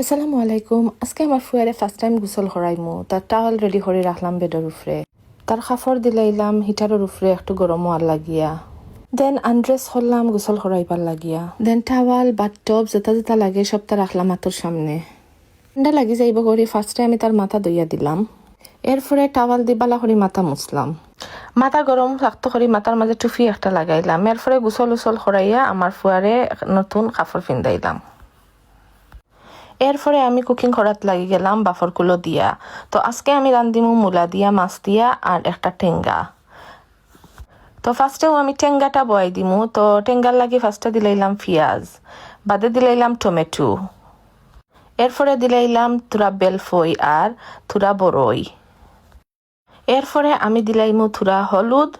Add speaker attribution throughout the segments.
Speaker 1: আসসালামু আলাইকুম আজকে আমার ফুয়ারে ফার্স্ট টাইম গোসল করাইমু। তার টাওয়াল রেডি করে রাখলাম বেডের উপরে। তার খাফর দিলাইলাম, হিটারের উপরে একটু গরম হওয়ার লাগিয়া। দেন আনড্রেস করলাম গোসল করাইবার লাগিয়া। দেন টাওয়াল বাথ টপ যেটা যেটা লাগে সবটা রাখলাম মাথার সামনে। ঠান্ডা লাগি যাইব করে ফার্স্টে আমি তার মাথা দইয়া দিলাম। এরপরে টাওয়াল দি বালা করে মাথা মুছলাম। মাথা গরম থাকতো করে, মাথার মাঝে টুফি একটা লাগাইলাম। এরপরে গোসল উসল করাইয়া আমার ফুয়ারে নতুন কাপড় পিন্দাইলাম এরপরে আমি কুকিং করাত লাগি গেলাম বাফরগুলো দিয়া। তো আজকে আমি রান্দিমু মূলা দিয়া, মাছ দিয়া আর একটা ঠেঙ্গা তো ফার্স্টেও আমি টেঙ্গাটা বয়াই দিমু। তো টেঙ্গার লাগি ফার্স্টে দিলাইলাম পিঁয়াজ, বাদে দিলাইলাম টমেটো। এরপরে দিলাইলাম থুরা বেলফই আর থুরা বড়ই এরপরে আমি দিলাইমু থুরা হলুদ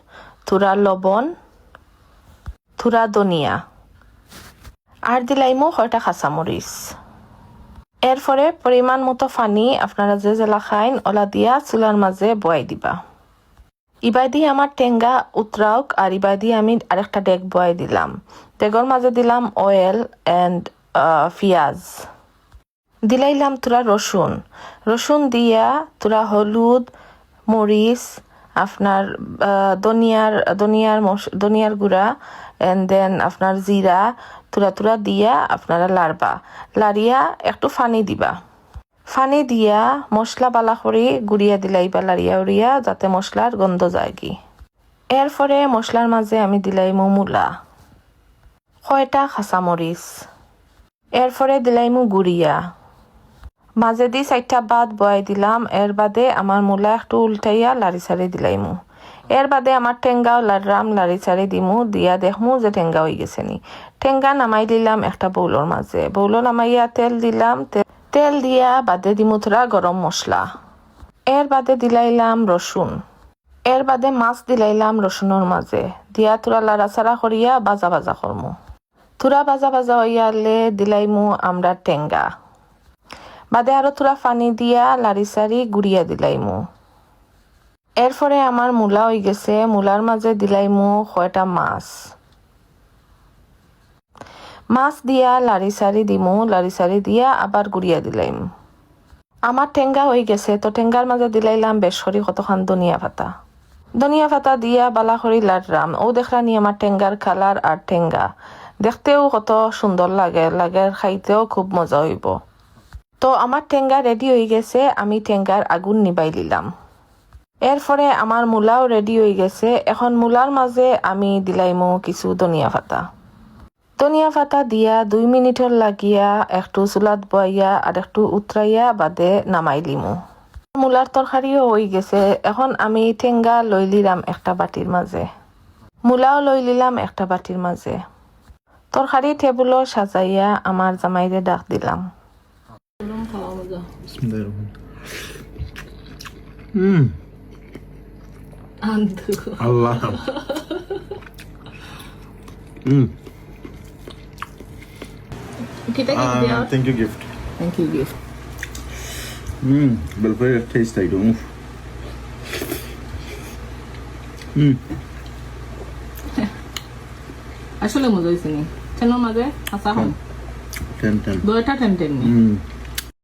Speaker 1: থুরা লবণ থুরা ধনিয়া। আর দিলাইমু কয়টা কাঁচামরিচ এরপরে পরিমাণ মতো পানি আপনারা যে জেলা খাইন, ওলা দিয়া চুলার মাঝে বয়াই দিবা। ইবাই দিয়ে আমার টেঙ্গা উতরাওক আর ইবাই দিয়ে আমি আরেকটা ডেক বয়াই দিলাম। ডেগর মাঝে দিলাম অয়েল অ্যান্ড পিঁয়াজ। দিলাইলাম তোরা রসুন। রসুন দিয়া তোরা হলুদ, মরিচ, আপনার ধনিয়ার মস- ধনিয়ার গুঁড়া এন্ড দেন আপনার জিরা তুরা তুরা দিয়া আপনারা লাড়বা। লাড়িয়া একটু ফানি দিবা। ফানি দিয়া মশলা বালা করে গুড়িয়া দিলাইবা, লাড়িয়া উড়িয়া, যাতে মশলার গন্ধ যায় কি এরপরে মশলার মাঝে আমি দিলাইমু মূলা। কয়টা খাঁচামরিচ এরপরে দিলাইমু গুড়িয়া। মাঝে দি চারটা বাদ বয়াই দিলাম, এর বাদে আমার মূলা একটু উল্টাইয়া লাড়ি সারি দিলাইমু। এর বাদে আমার টেঙ্গাও লাড়রাম লাড়ি সারি দিমু, দিয়া দেখমু যে টেঙ্গা হয়ে গেছে নি। টেঙ্গা নামাই দিলাম একটা বৌলর মাঝে বৌল নামাইয়া তেল দিলাম তেল দিয়া বাদে দিমু থোড়া গরম মশলা এর বাদে দিলাইলাম রসুন এর বাদে মাছ দিলাইলাম রসুনের মাঝে দিয়া তোরা লাড়াচাড়া করিয়া বাজা বাজা করমু তুরা বাজা বাজা হইয়ালে দিলাইমু আমরা টেঙ্গা বাদে আরও তোরা পানি দিয়া লাড়ি সারি গুড়িয়া দিলাইমু। এরপরে আমার মূলা হয়ে গেছে। মূলার মাঝে দিলাইমু কয়টা মাছ। মাছ দিয়া লাড়ি সারি দিমু। লাড়ি সারি দিয়া আবার গুড়িয়া দিলাইম। আমার টেঙ্গা হয়ে গেছে। তো টেঙ্গার মাঝে দিলাইলাম বেশ করি কতখান ধনিয়া পাতা ধনিয়া পাতা দিয়া বালা করি লাড়রাম ও দেখলানি আমার টেঙ্গার কালার আর টেঙ্গা দেখতেও কত সুন্দর লাগে। লাগে খাইতেও খুব মজা হইব। তো আমার টেঙ্গা রেডি হয়ে গেছে। আমি টেঙ্গার আগুন নিবাই দিলাম। এরপরে আমার মূলাও রেডি হয়ে গেছে। এখন মূলার মাঝে আমি দিলাইমু কিছু ধনিয়া পাতা। ধনিয়া পাতা দিয়া দুই মিনিটর লাগিয়া একটু চুলাত বয়াইয়া আর একটু উতরাইয়া বাদে নামাই লিমু। মূলার তরকারিও হয়ে গেছে। এখন আমি টেঙ্গা লই লিলাম একটা বাটির মাঝে মূলাও লই লিলাম একটা বাটির মাঝে তরকারি টেবুলও সাজাইয়া আমার জামাইরে ডাক দিলাম।
Speaker 2: বিসমিল্লাহির রহমানির হুম আল্লাহ হুম thank you gift
Speaker 1: Thank you, gift.
Speaker 2: হুম বেলফেয়ার টেস্ট আই ডোন্ট হুম
Speaker 1: আসলে মজা হয়েছে নি টেনের মাঝে হাসা হম
Speaker 2: টেন টেন
Speaker 1: দুইটা টেন টেন
Speaker 2: হুম